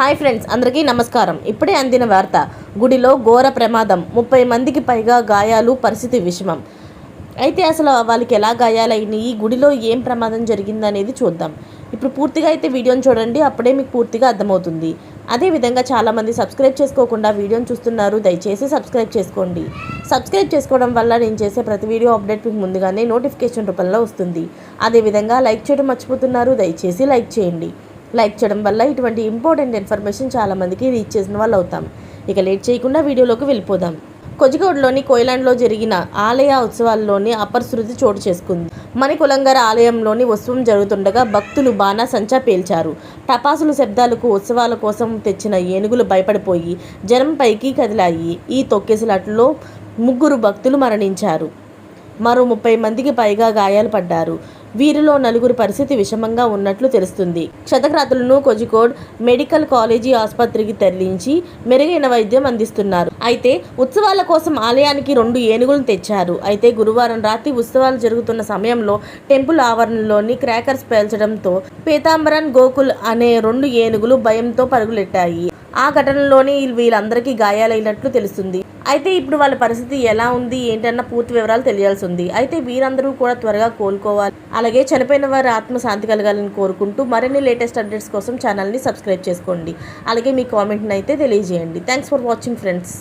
Hi friends అందరికీ నమస్కారం. ఇప్పుడే అందిన వార్త గుడిలో ఘోర ప్రమాదం ముప్పై మందికి పైగా గాయాలు పరిస్థితి విషమం. అయితే అసలు వాళ్ళకి ఎలా గాయాలైనాయి గుడిలో ఏం ప్రమాదం జరిగిందనేది చూద్దాం. ఇప్పుడు పూర్తిగా అయితే వీడియోని చూడండి అప్పుడే మీకు పూర్తిగా అర్థమవుతుంది. అదేవిధంగా చాలామంది సబ్స్క్రైబ్ చేసుకోకుండా వీడియోని చూస్తున్నారు దయచేసి సబ్స్క్రైబ్ చేసుకోండి. సబ్స్క్రైబ్ చేసుకోవడం వల్ల నేను చేసే ప్రతి వీడియో అప్డేట్ మీకు ముందుగానే నోటిఫికేషన్ రూపంలో వస్తుంది. అదేవిధంగా లైక్ చేయడం మర్చిపోతున్నారు దయచేసి లైక్ చేయండి. లైక్ చేయడం వల్ల ఇటువంటి ఇంపార్టెంట్ ఇన్ఫర్మేషన్ చాలామందికి రీచ్ చేసిన వాళ్ళు అవుతాం. ఇక లేట్ చేయకుండా వీడియోలోకి వెళ్ళిపోదాం. కొజికోడ్లోని కోయిలాండ్లో జరిగిన ఆలయ ఉత్సవాల్లోని అపరిశృతి చోటు చేసుకుంది. మణికులంగర ఆలయంలోని ఉత్సవం జరుగుతుండగా భక్తులు బాణాసంచా పేల్చారు. టపాసులు శబ్దాలకు ఉత్సవాల కోసం తెచ్చిన ఏనుగులు భయపడిపోయి జనం పైకి కదిలాయి. ఈ తొక్కేసలాట్లో ముగ్గురు భక్తులు మరణించారు. మరో ముప్పై మందికి పైగా గాయాలు పడ్డారు. వీరిలో నలుగురు పరిస్థితి విషమంగా ఉన్నట్లు తెలుస్తుంది. క్షతగ్రాతులను కోజికోడ్ మెడికల్ కాలేజీ ఆసుపత్రికి తరలించి మెరుగైన వైద్యం అందిస్తున్నారు. అయితే ఉత్సవాల కోసం ఆలయానికి రెండు ఏనుగులను తెచ్చారు. అయితే గురువారం రాత్రి ఉత్సవాలు జరుగుతున్న సమయంలో టెంపుల్ ఆవరణలోని క్రాకర్స్ పేల్చడంతో పీతాంబరన్ గోకుల్ అనే రెండు ఏనుగులు భయంతో పరుగులెట్టాయి. ఆ ఘటనలోని వీళ్ళందరికీ గాయాలైనట్లు తెలుస్తుంది. అయితే ఇప్పుడు వాళ్ళ పరిస్థితి ఎలా ఉంది? ఏంటన్న పూర్తి వివరాలు తెలియాల్సి ఉంది అయితే వీరందరూ కూడా త్వరగా కోలుకోవాలి. అలాగే చనిపోయిన వారి ఆత్మ శాంతి కలగాలని కోరుకుంటూ మరిన్ని లేటెస్ట్ అప్డేట్స్ కోసం ఛానల్ని సబ్స్క్రైబ్ చేసుకోండి. అలాగే మీ కామెంట్ని అయితే తెలియజేయండి. Thanks for watching friends